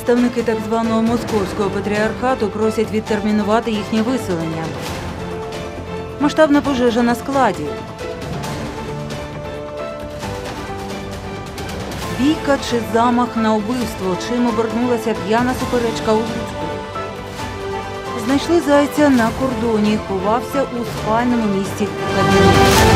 Представники так званого московського патріархату просять відтермінувати їхнє виселення. Масштабна пожежа на складі. Бійка чи замах на вбивство, чим обернулася п'яна суперечка у Луцьку. Знайшли зайця на кордоні, ховався у спальному місті Кабміні.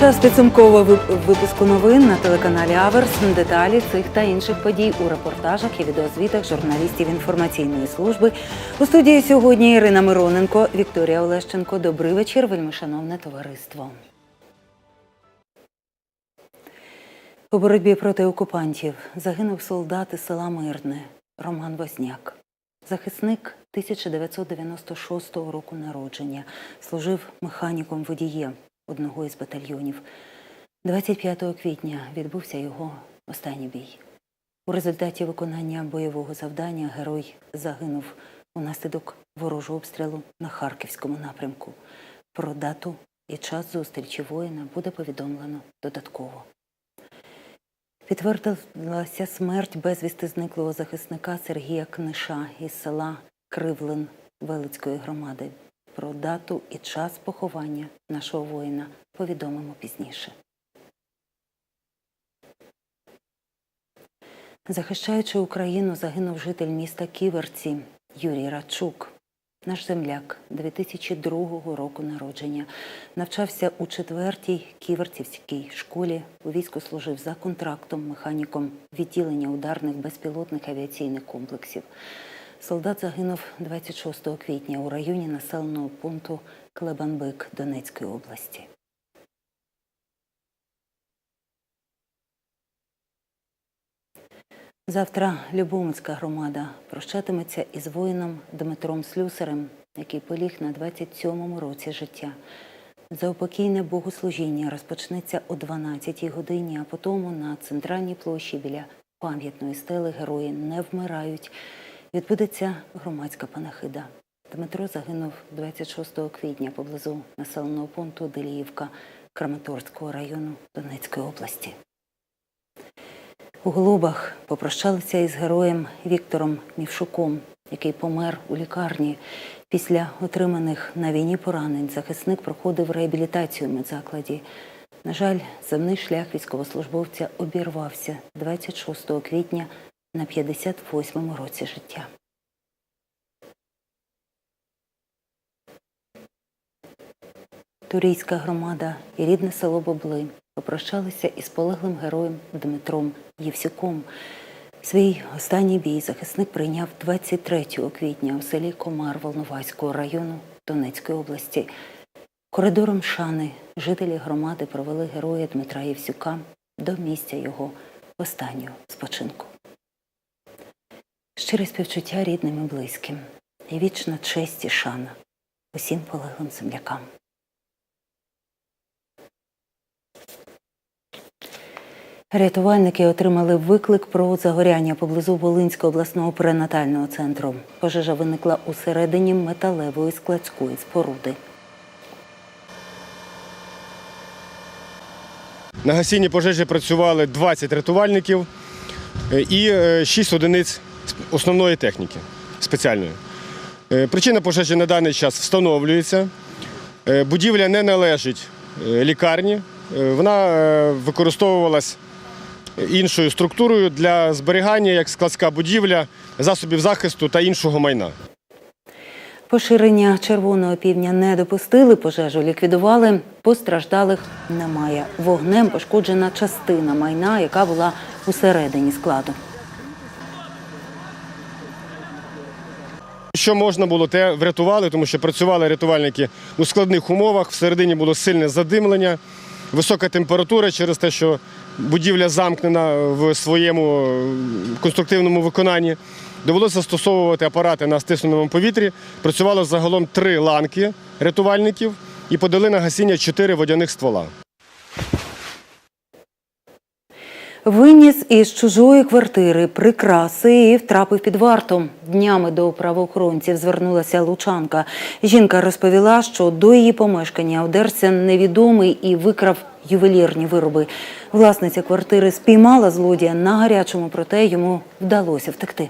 Час підсумкового випуску новин на телеканалі Аверс. Деталі цих та інших подій у репортажах і відеозвітах журналістів інформаційної служби. У студії сьогодні Ірина Мироненко, Вікторія Олещенко. Добрий вечір, вельмишановне товариство. У боротьбі проти окупантів загинув солдат із села Мирне Роман Возняк. Захисник 1996 року народження, служив механіком водієм одного із батальйонів. 25 квітня відбувся його останній бій. У результаті виконання бойового завдання герой загинув унаслідок ворожого обстрілу на Харківському напрямку. Про дату і час зустрічі воїна буде повідомлено додатково. Підтвердилася смерть безвісти зниклого захисника Сергія Книша із села Кривлин Велицької громади. Про дату і час поховання нашого воїна повідомимо пізніше. Захищаючи Україну, загинув житель міста Ківерці Юрій Радчук. Наш земляк 2002 року народження навчався у четвертій ківерцівській школі. У війську служив за контрактом механіком відділення ударних безпілотних авіаційних комплексів. Солдат загинув 26 квітня у районі населеного пункту Клебанбик Донецької області. Завтра Любомицька громада прощатиметься із воїном Дмитром Слюсарем, який поліг на 27-му році життя. Заупокійне богослужіння розпочнеться о 12-й годині, а потім на центральній площі біля пам'ятної стели герої не вмирають. Відбудеться громадська панахида. Дмитро загинув 26 квітня поблизу населеного пункту Деліївка Краматорського району Донецької області. У Голубах попрощалися із героєм Віктором Мівшуком, який помер у лікарні. Після отриманих на війні поранень захисник проходив реабілітацію в медзакладі. На жаль, земний шлях військовослужбовця обірвався 26 квітня на 58-му році життя. Турійська громада і рідне село Бобли попрощалися із полеглим героєм Дмитром Євсюком. Свій останній бій захисник прийняв 23 квітня у селі Комар Волноваського району Донецької області. Коридором шани жителі громади провели героя Дмитра Євсюка до місця його останнього спочинку. Щире співчуття рідним і близьким і вічна честь і шана усім полеглим землякам. Рятувальники отримали виклик про загоряння поблизу Волинського обласного перинатального центру. Пожежа виникла у середині металевої складської споруди. На гасінні пожежі працювали 20 рятувальників е, і 6 одиниць основної техніки спеціальної. Е, Причина пожежі на даний час встановлюється. Е, Будівля не належить е, лікарні. Вона використовувалась іншою структурою для зберігання як складська будівля, засобів захисту та іншого майна. Поширення червоного півня не допустили, пожежу ліквідували. Постраждалих немає. Вогнем пошкоджена частина майна, яка була усередині складу. Що можна було, те врятували, тому що працювали рятувальники у складних умовах. Всередині було сильне задимлення, висока температура через те, що будівля замкнена в своєму е, конструктивному виконанні. Довелося застосовувати апарати на стисненому повітрі. Працювало загалом три ланки рятувальників і подали на гасіння чотири водяних ствола. Виніс із чужої квартири прикраси і втрапив під варту. Днями до правоохоронців звернулася лучанка. Жінка розповіла, що до її помешкання одерся невідомий і викрав ювелірні вироби. Власниця квартири спіймала злодія на гарячому, проте йому вдалося втекти.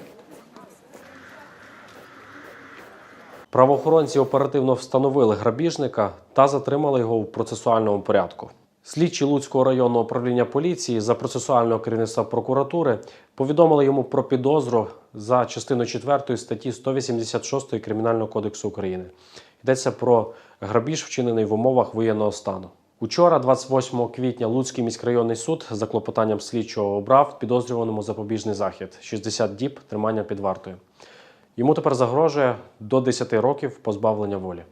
Правоохоронці оперативно встановили грабіжника та затримали його в процесуальному порядку. Слідчі Луцького районного управління поліції за процесуального керівництва прокуратури повідомили йому про підозру за частиною 4 статті 186 Кримінального кодексу України. Йдеться про грабіж, вчинений в умовах воєнного стану. Учора, 28 квітня, Луцький міськрайонний суд за клопотанням слідчого обрав підозрюваному запобіжний захід 60 діб тримання під вартою. Йому тепер загрожує до 10 років позбавлення волі.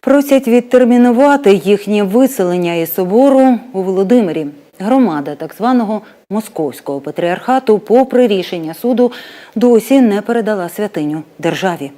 Просять відтермінувати їхнє виселення із собору у Володимирі. Громада так званого московського патріархату, попри рішення суду, досі не передала святиню державі.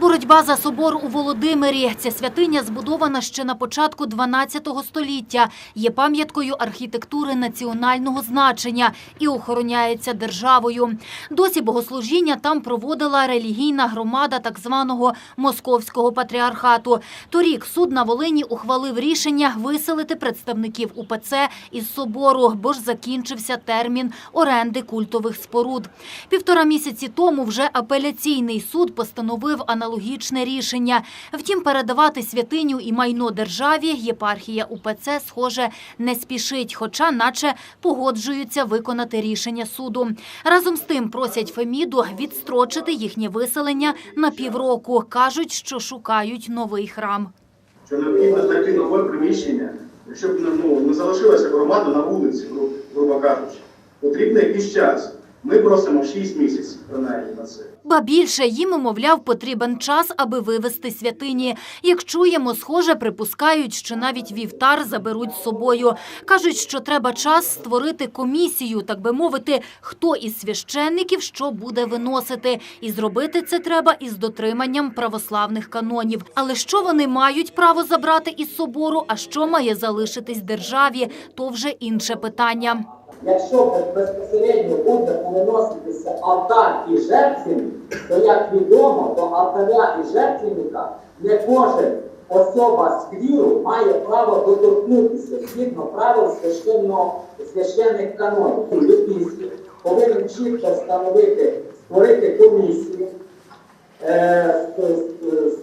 Боротьба за собор у Володимирі. Ця святиня збудована ще на початку 12 століття. Є пам'яткою архітектури національного значення і охороняється державою. Досі богослужіння там проводила релігійна громада так званого московського патріархату. Торік суд на Волині ухвалив рішення виселити представників УПЦ із собору, бо ж закінчився термін оренди культових споруд. Півтора місяці тому вже апеляційний суд постановив аналогічне рішення. Втім, передавати святиню і майно державі єпархія УПЦ, схоже, не спішить, хоча наче погоджуються виконати рішення суду. Разом з тим просять Феміду відстрочити їхнє виселення на півроку. Кажуть, що шукають новий храм. що необхідно знайти нове приміщення, щоб ну, не залишилася громада на вулиці, грубо кажучи. Потрібно якийсь час. Ми просимо 6 місяців, принаймні, на це. Ба більше їм, мовляв, потрібен час, аби вивести святині. Як чуємо, схоже, припускають, що навіть вівтар заберуть з собою. Кажуть, що треба час створити комісію, так би мовити, хто із священників що буде виносити. І зробити це треба із дотриманням православних канонів. Але що вони мають право забрати із собору, а що має залишитись державі, то вже інше питання. Якщо безпосередньо буде повиноситися алтар і жертвенник, то як відомо, до алтаря і жертвенника не кожен особа з віру має право доторкнутися згідно правил священних канонів. Єпископ повинен чітко встановити, створити комісію, е, с- с- с-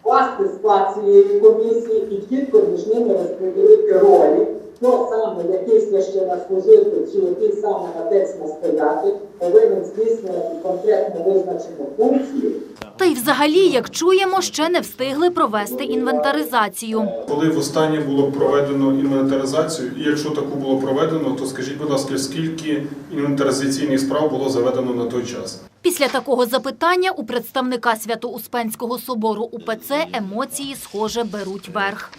вкласти склад цієї комісії і чітко між ними розподілити ролі, хто саме який священнослужитель чи який саме отець настоятель повинен здійснювати конкретно визначену функцію Та й взагалі, як чуємо, ще не встигли провести інвентаризацію. Коли востаннє було проведено інвентаризацію, і якщо таку було проведено, то скажіть, будь ласка, скільки інвентаризаційних справ було заведено на той час? Після такого запитання у представника Свято-Успенського собору УПЦ емоції, схоже, беруть верх.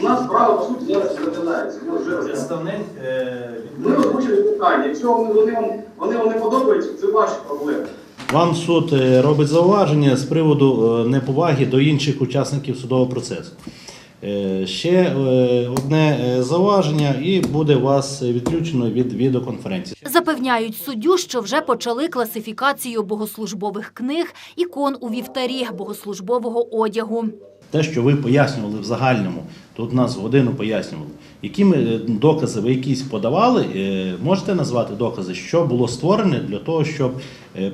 У нас справа, по суті, зараз розглядається. Ми вже. Представник е, Ми озвучили питання. Якщо вони, вони, вам, вони вам не подобаються, це ваші проблеми. вам суд е, робить зауваження з приводу е, неповаги до інших учасників судового процесу. Е, Ще е, одне е, зауваження, і буде вас відключено від відеоконференції. Запевняють суддю, що вже почали класифікацію богослужбових книг, ікон у вівтарі, богослужбового одягу. Те, що ви пояснювали в загальному, тут нас годину пояснювали, які ми докази ви якісь подавали, можете назвати докази, що було створене для того, щоб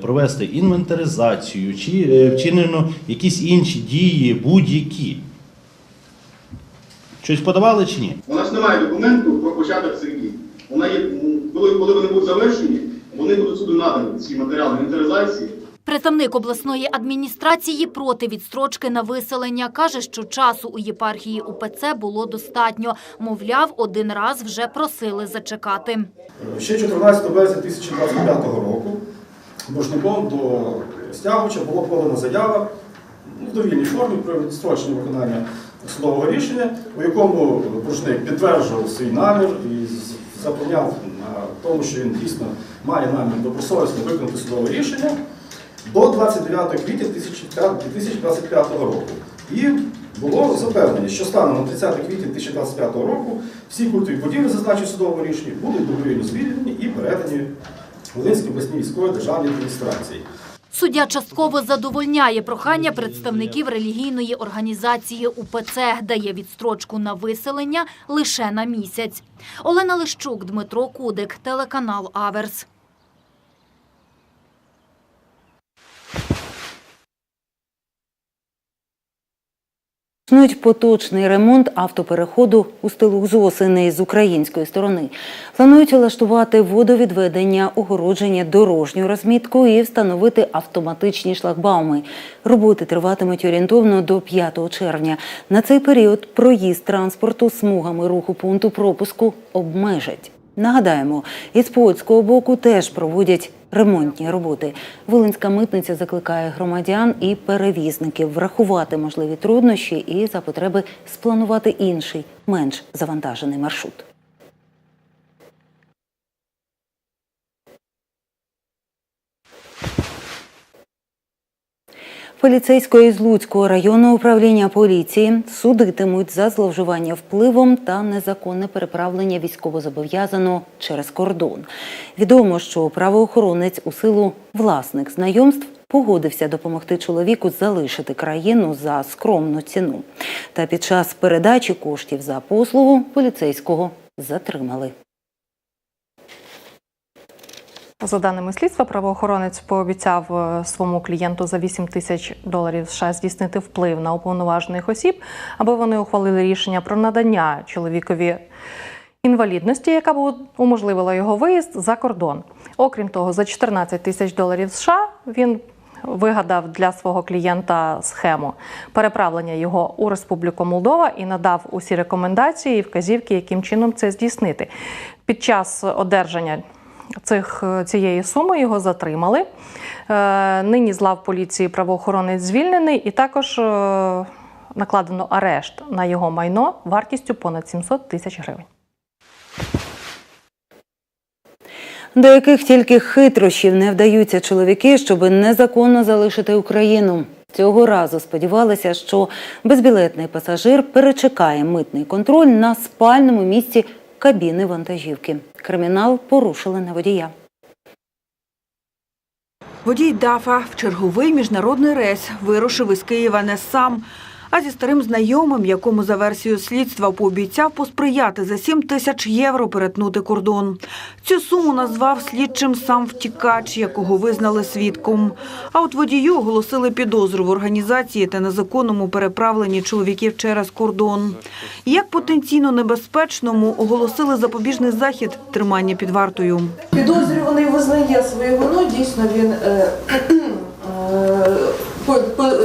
провести інвентаризацію, чи вчинено якісь інші дії, будь-які. Щось подавали чи ні? У нас немає документу про початок цих дій. Вона є, коли, коли вони будуть завершені, вони будуть суду надані ці матеріали інвентаризації. Представник обласної адміністрації проти відстрочки на виселення каже, що часу у єпархії УПЦ було достатньо. Мовляв, один раз вже просили зачекати. Ще 14 березня 2025 року боржником до стягувача було подана заява в довільній формі про відстрочення виконання судового рішення, у якому боржник підтверджував свій намір і запевняв на тому, що він дійсно має намір добросовісно виконати судове рішення до 29 квітня 2025 року. І було запевнення, що станом на 30 квітня 2025 року всі культові будівлі, зазначені в судовому рішенні, будуть добровільно звільнені і передані Волинській обласній військовій державній адміністрації. Суддя частково задовольняє прохання представників релігійної організації УПЦ, дає відстрочку на виселення лише на місяць. Олена Лищук, Дмитро Кудик, телеканал Аверс. Існують поточний ремонт автопереходу у стилу з з української сторони. Планують влаштувати водовідведення, огородження, дорожню розмітку і встановити автоматичні шлагбауми. Роботи триватимуть орієнтовно до 5 червня. На цей період проїзд транспорту смугами руху пункту пропуску обмежать. Нагадаємо, із польського боку теж проводять ремонтні роботи. Волинська митниця закликає громадян і перевізників врахувати можливі труднощі і за потреби спланувати інший, менш завантажений маршрут. Поліцейської з Луцького районного управління поліції судитимуть за зловживання впливом та незаконне переправлення військовозобов'язаного через кордон. Відомо, що правоохоронець у силу власних знайомств погодився допомогти чоловіку залишити країну за скромну ціну. Та під час передачі коштів за послугу поліцейського затримали. За даними слідства, правоохоронець пообіцяв е, своєму клієнту за 8 тисяч доларів США здійснити вплив на уповноважених осіб, аби вони ухвалили рішення про надання чоловікові інвалідності, яка б уможливила його виїзд за кордон. Окрім того, за 14 тисяч доларів США він вигадав для свого клієнта схему переправлення його у Республіку Молдова і надав усі рекомендації і вказівки, яким чином це здійснити. Під час одержання цих, цієї суми його затримали. Е, нині з лав поліції правоохоронець звільнений і також е, накладено арешт на його майно вартістю понад 700 тисяч гривень. До яких тільки хитрощів не вдаються чоловіки, щоб незаконно залишити Україну. Цього разу сподівалися, що безбілетний пасажир перечекає митний контроль на спальному місці кабіни вантажівки. Кримінал порушили на водія. Водій Дафа в черговий міжнародний рейс вирушив із Києва не сам, а зі старим знайомим, якому за версією слідства пообіцяв посприяти за 7 тисяч євро перетнути кордон. Цю суму назвав слідчим сам втікач, якого визнали свідком. А от водію оголосили підозру в організації та незаконному переправленні чоловіків через кордон. Як потенційно небезпечному оголосили запобіжний захід тримання під вартою. Підозрюваний визнає свою вину. Дійсно, він е, е,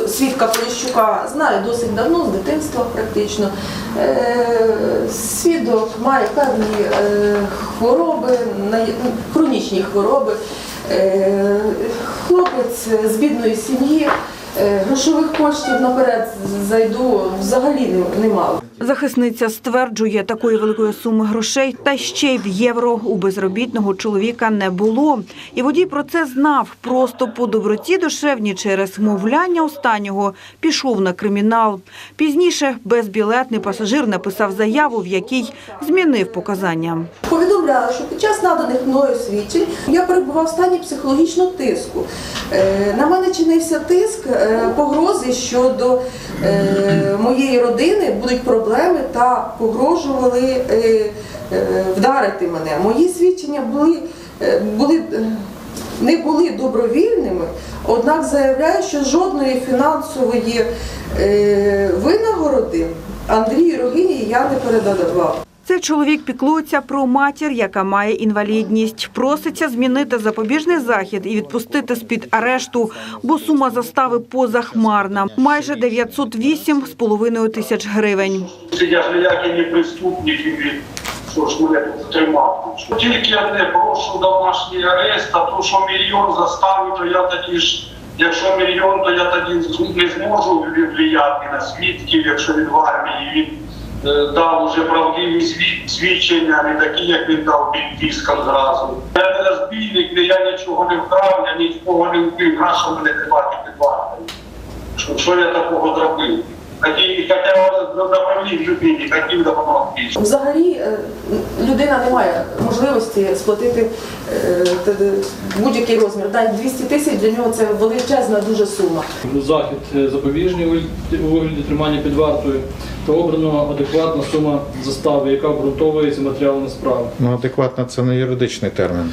свідка Поліщука знає досить давно, з дитинства практично. Е, свідок має певні е, хвороби, хронічні хвороби. Е, хлопець з бідної сім'ї. Грошових коштів наперед зайду взагалі немало. Захисниця стверджує, такої великої суми грошей та ще й в євро у безробітного чоловіка не було. І водій про це знав. Просто по доброті душевні через вмовляння останнього пішов на кримінал. Пізніше безбілетний пасажир написав заяву, в якій змінив показання. Повідомляю, що під час наданих мною свідчень я перебував в стані психологічного тиску. Е, На мене чинився тиск, е, погрози щодо е, моєї родини будуть проблеми та погрожували е, е, вдарити мене. Мої свідчення були, е, були не були добровільними, однак заявляю, що жодної фінансової винагороди Андрію Рогині я не передавав. Цей чоловік піклується про матір, яка має інвалідність. Проситься змінити запобіжний захід і відпустити з-під арешту, бо сума застави позахмарна – майже 908,5 тисяч гривень. Я ж ніякий не преступник, що ж мене тут тримати. Тільки одне прошу домашній арест, а то, що мільйон заставить, то я тоді ж, якщо мільйон, то я тоді не зможу впливати на свідків, якщо він в армії. Дав уже правдиві свідчення, не такі, як він дав під тиском зразу. Я не розбійник, я нічого не вкрав, я нічого не вбив, на що мене тривати під вартою. Що я такого зробив? Допомогти. Взагалі е, людина не має можливості сплатити е, будь-який розмір. Навіть 200 тисяч для нього це величезна дуже сума. захід е, запобіжний у вигляді- тримання під вартою та обрано адекватна сума застави, яка обґрунтовується матеріалами справи. Ну, адекватно це не юридичний термін.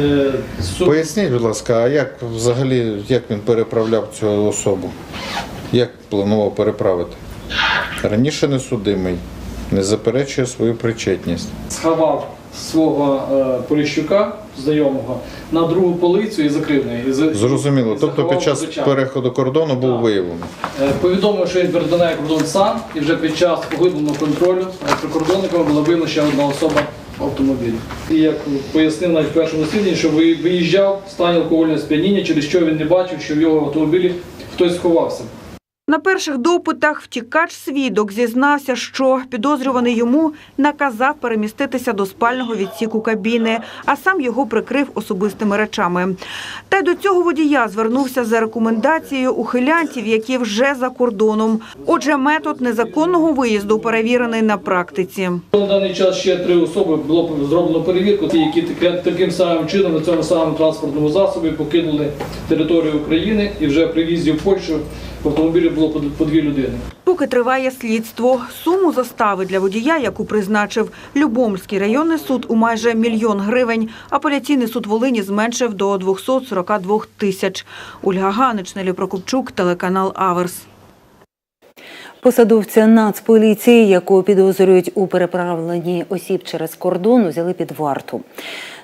Е, суд Поясніть, будь ласка, а як взагалі як він переправляв цю особу? Як планував переправити? Раніше не судимий, не заперечує свою причетність. сховав свого е, Поліщука, знайомого, на другу полицю і закрив неї. Зрозуміло. і Тобто під час звичайно. переходу кордону був Так. виявлений. Е, Повідомив, що він перетинає кордон сам, і вже під час поглибленого контролю е, прикордонниками була виявлена ще одна особа в автомобілі. І як пояснив навіть в першому дослідженні, що виїжджав в стані алкогольного сп'яніння, через що він не бачив, що в його автомобілі хтось сховався. На перших допитах втікач свідок зізнався, що підозрюваний йому наказав переміститися до спального відсіку кабіни, а сам його прикрив особистими речами. Та й до цього водія звернувся за рекомендацією ухилянтів, які вже за кордоном. Отже, метод незаконного виїзду перевірений на практиці. На даний час ще три особи було зроблено перевірку, ті, які таким самим чином на цьому самому транспортному засобі покинули територію України і вже при в Польщу в автомобілі було по дві людини. Поки триває слідство, суму застави для водія, яку призначив Любомльський районний суд у майже мільйон гривень, апеляційний суд Волині зменшив до 242 тисяч. Ольга Ганич, Нелі Прокопчук, телеканал Аверс. Посадовця Нацполіції, якого підозрюють у переправленні осіб через кордон, взяли під варту.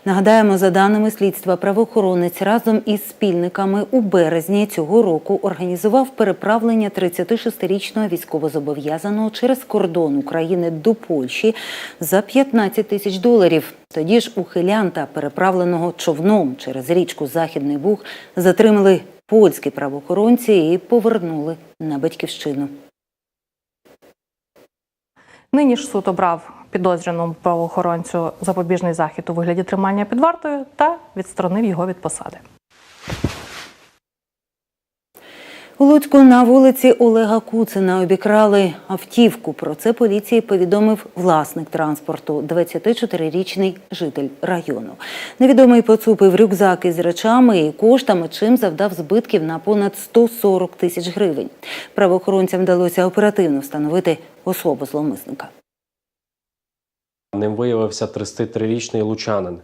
Нагадаємо, за даними слідства, правоохоронець разом із спільниками у березні цього року організував переправлення 36-річного військовозобов'язаного через кордон України до Польщі за 15 тисяч доларів. Тоді ж ухилянта, переправленого човном через річку Західний Буг, затримали польські правоохоронці і повернули на батьківщину. Нині ж суд обрав підозрюваному правоохоронцю запобіжний захід у вигляді тримання під вартою та відсторонив його від посади. У Луцьку на вулиці Олега Куцина обікрали автівку. Про це поліції повідомив власник транспорту, 24-річний житель району. Невідомий поцупив рюкзак із речами і коштами, чим завдав збитків на понад 140 тисяч гривень. Правоохоронцям вдалося оперативно встановити особу зловмисника. Ним виявився 33-річний лучанин.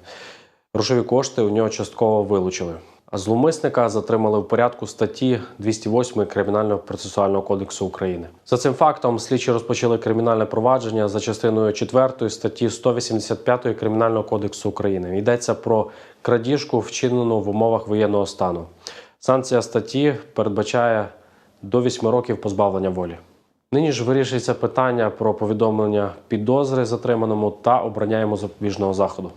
Грошові кошти у нього частково вилучили. А зловмисника затримали в порядку статті 208 Кримінального процесуального кодексу України. За цим фактом слідчі розпочали кримінальне провадження за частиною 4 статті 185 Кримінального кодексу України. Йдеться про крадіжку, вчинену в умовах воєнного стану. Санкція статті передбачає до 8 років позбавлення волі. Нині ж вирішується питання про повідомлення підозри затриманому та обрання йому запобіжного заходу.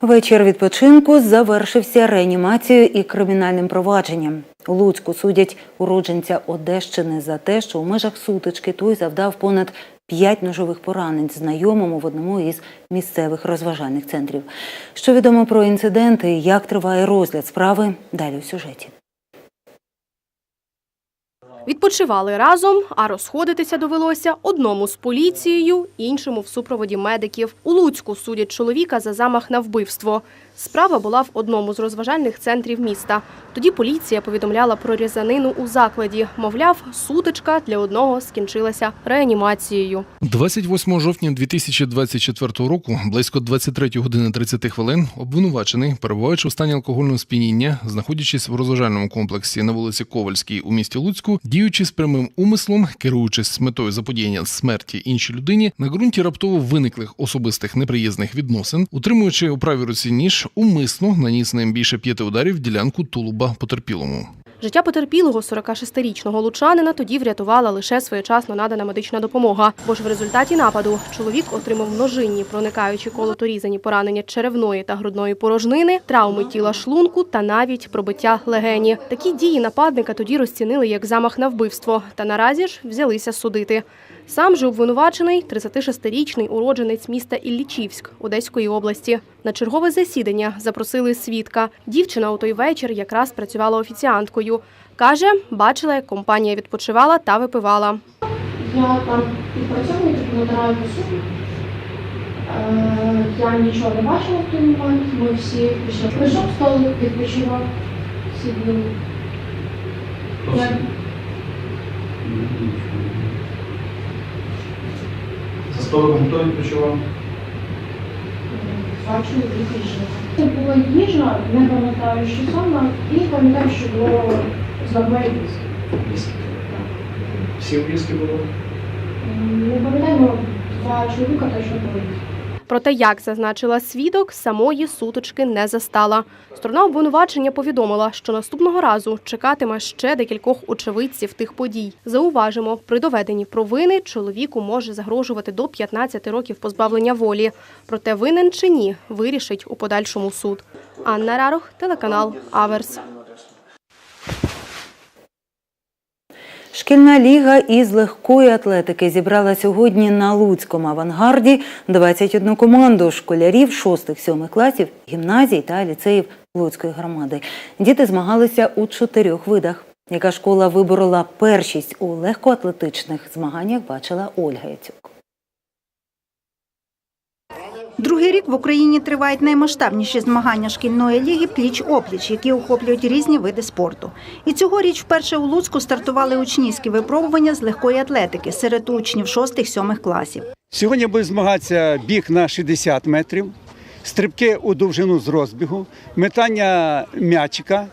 Вечір відпочинку завершився реанімацією і кримінальним провадженням. У Луцьку судять уродженця Одещини за те, що у межах сутички той завдав понад п'ять ножових поранень знайомому в одному із місцевих розважальних центрів. Що відомо про інциденти і як триває розгляд справи, далі у сюжеті. Відпочивали разом, а розходитися довелося одному з поліцією, іншому в супроводі медиків. У Луцьку судять чоловіка за замах на вбивство. Справа була в одному з розважальних центрів міста. Тоді поліція повідомляла про різанину у закладі. Мовляв, сутичка для одного скінчилася реанімацією. 28 жовтня 2024 року, близько 23 години 30 хвилин, обвинувачений, перебуваючи в стані алкогольного сп'яніння, знаходячись в розважальному комплексі на вулиці Ковальській у місті Луцьку, діючи з прямим умислом, керуючись з метою заподіяння смерті іншій людині, на ґрунті раптово виниклих особистих неприязних відносин, утримуючи у правій руці ніж, умисно наніс ним більше п'яти ударів в ділянку тулуба потерпілому. Життя потерпілого 46-річного лучанина тоді врятувала лише своєчасно надана медична допомога. Бо ж в результаті нападу чоловік отримав множинні, проникаючи колоторізані поранення черевної та грудної порожнини, травми тіла шлунку та навіть пробиття легені. Такі дії нападника тоді розцінили як замах на вбивство, та наразі ж взялися судити. Сам же обвинувачений 36-річний уродженець міста Іллічівськ Одеської області. На чергове засідання запросили свідка. Дівчина у той вечір якраз працювала офіціанткою. Каже, бачила, як компанія відпочивала та випивала. Я там підпрацьовую, набираю посуду. Е, Я нічого не бачила в той момент. Ми всі пішли. Прийшов столик, відпочивав, сиділи. Я За столиком хто відпочивав? Бачу. Це була їжа, не пам'ятаю, що саме, і пам'ятаю, що було з нормальних Всі віскі було? Не пам'ятаю, але два чоловіка точно були. Проте, як зазначила свідок, самої сутички не застала. Сторона обвинувачення повідомила, що наступного разу чекатиме ще декількох очевидців тих подій. Зауважимо, при доведенні провини чоловіку може загрожувати до 15 років позбавлення волі. Проте винен чи ні, вирішить у подальшому суд. Анна Рарох, телеканал Аверс. Шкільна ліга із легкої атлетики зібрала сьогодні на Луцькому авангарді 21 команду школярів 6-7 класів, гімназій та ліцеїв Луцької громади. Діти змагалися у чотирьох видах. Яка школа виборола першість у легкоатлетичних змаганнях, бачила Ольга Яцюк. Другий рік в Україні тривають наймасштабніші змагання шкільної ліги пліч-опліч, які охоплюють різні види спорту. І цьогоріч вперше у Луцьку стартували учнівські випробування з легкої атлетики серед учнів 6-7 класів. Сьогодні буде змагатися біг на 60 метрів, стрибки у довжину з розбігу, метання м'ячика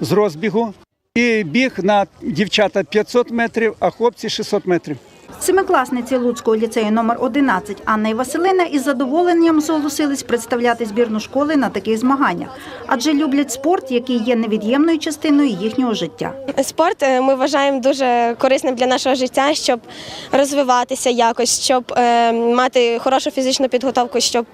з розбігу і біг на дівчата 500 метрів, а хлопці 600 метрів. Семикласниці Луцького ліцею номер 11 Анна і Василина із задоволенням зголосились представляти збірну школи на таких змаганнях, адже люблять спорт, який є невід'ємною частиною їхнього життя. Спорт е, ми вважаємо дуже корисним для нашого життя, щоб розвиватися якось, щоб е, мати хорошу фізичну підготовку, щоб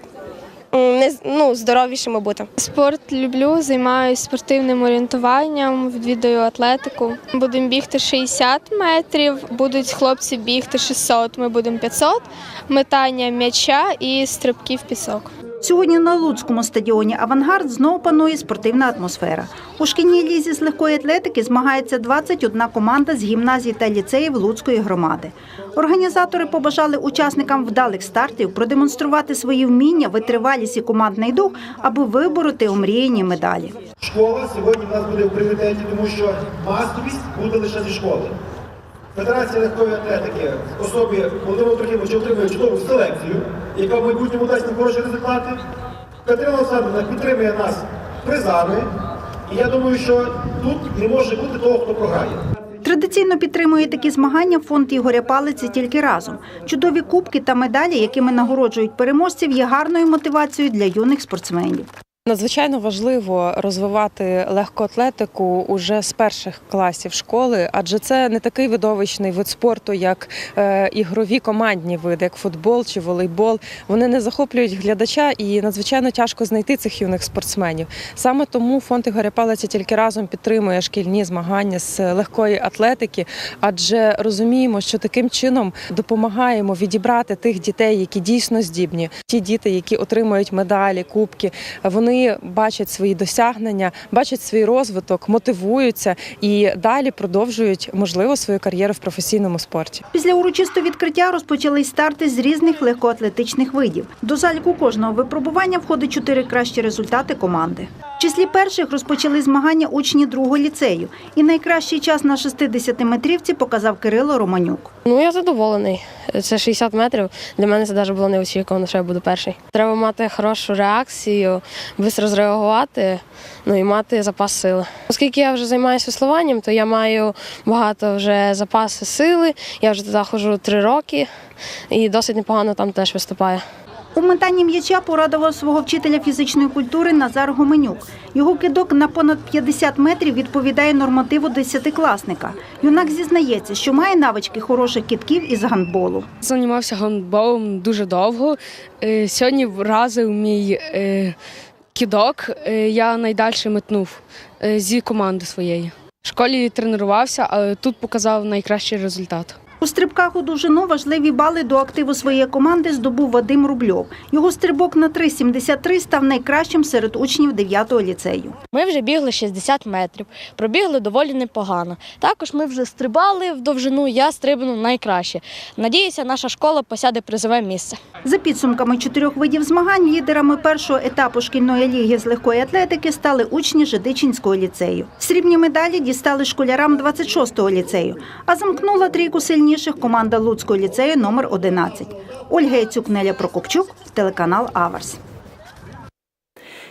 не ну, здоровішими бути. Спорт люблю, займаюся спортивним орієнтуванням, відвідую атлетику. Будемо бігти 60 метрів, будуть хлопці бігти 600, ми будемо 500, метання м'яча і стрибки в пісок. Сьогодні на Луцькому стадіоні Авангард знову панує спортивна атмосфера. У шкільній лізі з легкої атлетики змагається 21 команда з гімназій та ліцеїв Луцької громади. Організатори побажали учасникам вдалих стартів продемонструвати свої вміння, витривалість і командний дух, аби вибороти омріяні медалі. Школа сьогодні в нас буде в пріоритеті, тому що масовість буде лише зі школи. Федерація легкої атлетики в особі Володимира Трохимовича отримує чудову селекцію, яка в майбутньому дасть нам хороші результати. Катерина Олександровна підтримує нас призами. І я думаю, що тут не може бути того, хто програє. Традиційно підтримує такі змагання фонд Ігоря Палиці тільки разом. Чудові кубки та медалі, якими нагороджують переможців, є гарною мотивацією для юних спортсменів. Надзвичайно важливо розвивати легку атлетику уже з перших класів школи, адже це не такий видовищний вид спорту, як е, ігрові командні види, як футбол чи волейбол. Вони не захоплюють глядача і надзвичайно тяжко знайти цих юних спортсменів. Саме тому фонд Ігоря Палиця тільки разом підтримує шкільні змагання з легкої атлетики, адже розуміємо, що таким чином допомагаємо відібрати тих дітей, які дійсно здібні. Ті діти, які отримують медалі, кубки, вони бачать свої досягнення, бачать свій розвиток, мотивуються і далі продовжують можливо свою кар'єру в професійному спорті. Після урочистого відкриття розпочались старти з різних легкоатлетичних видів. До заліку кожного випробування входить чотири кращі результати команди. В числі перших розпочали змагання учні другого ліцею. І найкращий час на 60-метрівці показав Кирило Романюк. Ну я задоволений. Це 60 метрів. Для мене це навіть було неочікувано, що я буду перший. Треба мати хорошу реакцію, швидко зреагувати, ну і мати запас сили. Оскільки я вже займаюся веслуванням, то я маю багато вже запаси сили. Я вже туди ходжу три роки і досить непогано там теж виступаю. У метанні м'яча порадував свого вчителя фізичної культури Назар Гоменюк. Його кидок на понад 50 метрів відповідає нормативу десятикласника. Юнак зізнається, що має навички хороших кидків із гандболу. Займався гандболом дуже довго. Е, Сьогодні вразив мій е, кидок. Е, Я найдальше метнув зі команди своєї. В школі тренувався, але тут показав найкращий результат. У стрибках у довжину важливі бали до активу своєї команди здобув Вадим Рубльов. Його стрибок на 3,73 став найкращим серед учнів 9-го ліцею. Ми вже бігли 60 метрів, пробігли доволі непогано. Також ми вже стрибали в довжину, я стрибнув найкраще. Надіюся, наша школа посяде призове місце. За підсумками чотирьох видів змагань лідерами першого етапу шкільної ліги з легкої атлетики стали учні Жидичинського ліцею. Срібні медалі дістали школярам 26-го ліцею, а замкнула трійку сильніших команда Луцького ліцею номер 11. Ольга Яцюк, Неля Прокопчук, телеканал Аверс.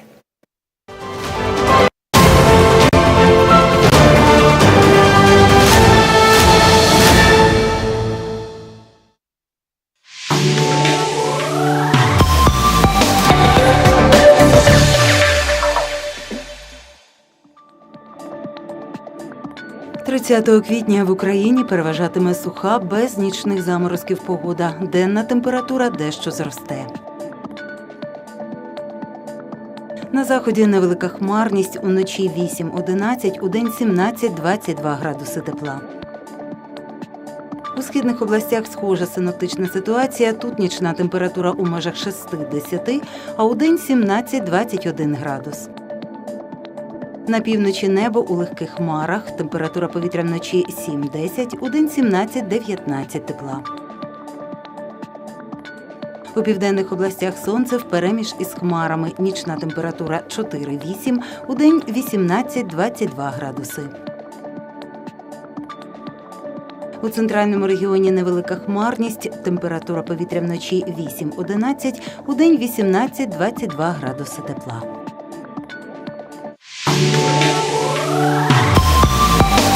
– 30 квітня в Україні переважатиме суха без нічних заморозків погода. Денна температура дещо зросте. На заході невелика хмарність, уночі 8-11, удень 17-22 градуси тепла. У східних областях схожа синоптична ситуація. Тут нічна температура у межах 6-10, а удень 17-21 градус. На півночі небо у легких хмарах. Температура повітря вночі 7-10, удень 17-19 тепла. У південних областях сонце впереміж із хмарами. Нічна температура 4-8, удень 18-22 градуси. У центральному регіоні невелика хмарність. Температура повітря вночі 8-11, удень 18-22 градуси тепла.